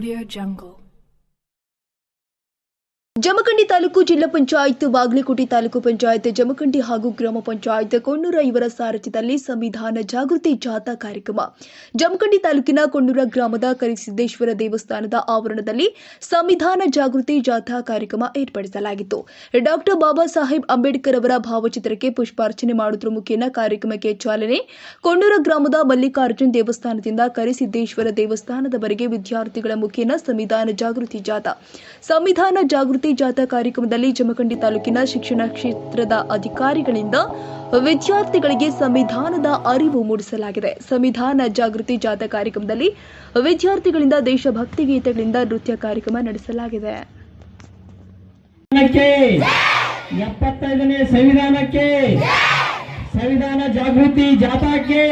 Audio Jungle. Jamkhandi taluk ಜಿಲ್ಲಾ ಪಂಚಾಯತ್, ಬಾಗಲಕೋಟೆ ತಾಲೂಕು ಪಂಚಾಯತ್, ಜಮಖಂಡಿ ಹಾಗೂ ಗ್ರಾಮ ಪಂಚಾಯತ್, ಕೊಣ್ಣೂರ ಇವರ ಸಾರಥ್ಯದಲ್ಲಿ ಸಂವಿಧಾನ ಜಾಗೃತಿ ಜಾಥಾ ಕಾರ್ಯಕ್ರಮ. ಜಮಖಂಡಿ ತಾಲೂಕಿನ ಕೊಣ್ಣೂರ ಗ್ರಾಮದ ಕರಿಸಿದ್ದೇಶ್ವರ ದೇವಸ್ಥಾನದ ಆವರಣದಲ್ಲಿ ಸಂವಿಧಾನ ಜಾಗೃತಿ ಜಾಥಾ ಕಾರ್ಯಕ್ರಮ ಏರ್ಪಡಿಸಲಾಗಿತ್ತು. ಡಾಕ್ಟರ್ ಬಾಬಾ ಸಾಹೇಬ್ ಅಂಬೇಡ್ಕರ್ ಅವರ ಭಾವಚಿತ್ರಕ್ಕೆ ಪುಷ್ಪಾರ್ಚನೆ ಮಾಡುವುದರ ಮುಖೇನ ಕಾರ್ಯಕ್ರಮಕ್ಕೆ ಚಾಲನೆ ಕೊಣ್ಣೂರ ಗ್ರಾಮದ ಮಲ್ಲಿಕಾರ್ಜುನ್ ದೇವಸ್ಥಾನದಿಂದ ಕರಿಸಿದ್ದೇಶ್ವರ ದೇವಸ್ಥಾನದವರೆಗೆ ವಿದ್ಯಾರ್ಥಿಗಳ ಮುಖೇನ ಸಂವಿಧಾನ ಜಾಗೃತಿ ಜಾಥಾ. ಸಂವಿಧಾನ ಜಾಗೃತಿ ಜಾಥಾ ಕಾರ್ಯಕ್ರಮದಲ್ಲಿ ಜಮಖಂಡಿ ತಾಲೂಕಿನ ಶಿಕ್ಷಣ ಕ್ಷೇತ್ರದ ಅಧಿಕಾರಿಗಳಿಂದ ವಿದ್ಯಾರ್ಥಿಗಳಿಗೆ ಸಂವಿಧಾನದ ಅರಿವು ಮೂಡಿಸಲಾಗಿದೆ. ಸಂವಿಧಾನ ಜಾಗೃತಿ ಜಾಥಾ ಕಾರ್ಯಕ್ರಮದಲ್ಲಿ ವಿದ್ಯಾರ್ಥಿಗಳಿಂದ ದೇಶಭಕ್ತಿ ಗೀತೆಗಳಿಂದ ನೃತ್ಯ ಕಾರ್ಯಕ್ರಮ ನಡೆಸಲಾಗಿದೆ. ಸಂವಿಧಾನಕ್ಕೆ, ಸಂವಿಧಾನ ಜಾಗೃತಿ ಜಾಥಾಕ್ಕೆ,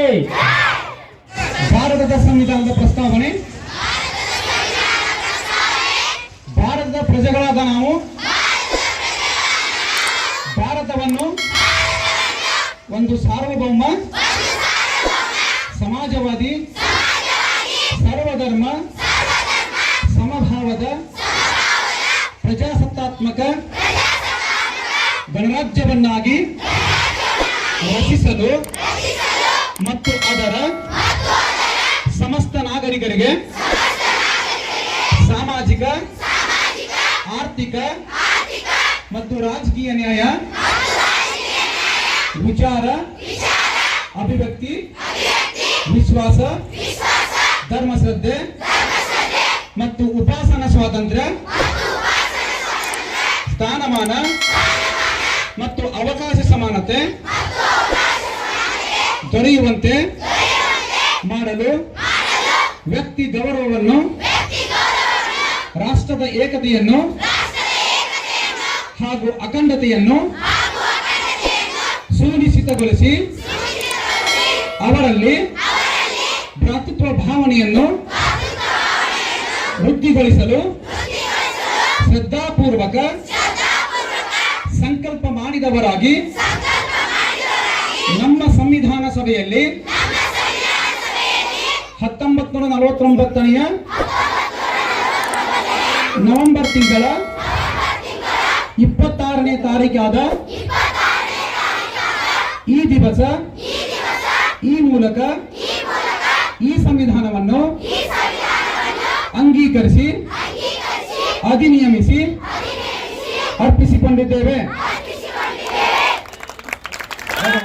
ಭಾರತದ ಸಂವಿಧಾನದ ಪ್ರಸ್ತಾವನೆ ಭಾರತದ ಪ್ರಜೆಗಳಾದ ನಾವು ಭಾರತವನ್ನು ಒಂದು ಸಾರ್ವಭೌಮ, ಸಮಾಜವಾದಿ, ಸರ್ವಧರ್ಮ, ಸಮಭಾವದ, ಪ್ರಜಾಸತ್ತಾತ್ಮಕ ಗಣರಾಜ್ಯವನ್ನಾಗಿ ರಚಿಸಲು ಮತ್ತು ಅದರ ಸಮಸ್ತ ನಾಗರಿಕರಿಗೆ ಸಾಮಾಜಿಕ ಆರ್ಥಿಕ ಮತ್ತು ರಾಜಕೀಯ ನ್ಯಾಯ ವಿಚಾರ ಅಭಿವ್ಯಕ್ತಿ ವಿಶ್ವಾಸ ಧರ್ಮ ಶ್ರದ್ಧೆ ಮತ್ತು ಉಪಾಸನ ಸ್ವಾತಂತ್ರ್ಯ ಸ್ಥಾನಮಾನ ಮತ್ತು ಅವಕಾಶ ಸಮಾನತೆ ದೊರೆಯುವಂತೆ ಮಾಡಲು ವ್ಯಕ್ತಿ ಗೌರವವನ್ನು ರಾಷ್ಟ್ರದ ಏಕತೆಯನ್ನು ಹಾಗೂ ಅಖಂಡತೆಯನ್ನು ಸುನಿಶ್ಚಿತಗೊಳಿಸಿ ಅವರಲ್ಲಿ ಭ್ರಾತೃತ್ವ ಭಾವನೆಯನ್ನು ವೃದ್ಧಿಗೊಳಿಸಲು ಶ್ರದ್ಧಾಪೂರ್ವಕ ಸಂಕಲ್ಪ ಮಾಡಿದವರಾಗಿ ನಮ್ಮ ಸಂವಿಧಾನ ಸಭೆಯಲ್ಲಿ ಹತ್ತೊಂಬತ್ತು ನೂರ ನಲವತ್ತೊಂಬತ್ತನೆಯ ನವೆಂಬರ್ ತಿಂಗಳ ಇಪ್ಪತ್ತಾರನೇ ತಾರೀಕಾದ ಈ ದಿವಸ ಈ ಮೂಲಕ ಈ ಸಂವಿಧಾನವನ್ನು ಅಂಗೀಕರಿಸಿ ಅಧಿನಿಯಮಿಸಿ ಅರ್ಪಿಸಿಕೊಂಡಿದ್ದೇವೆ.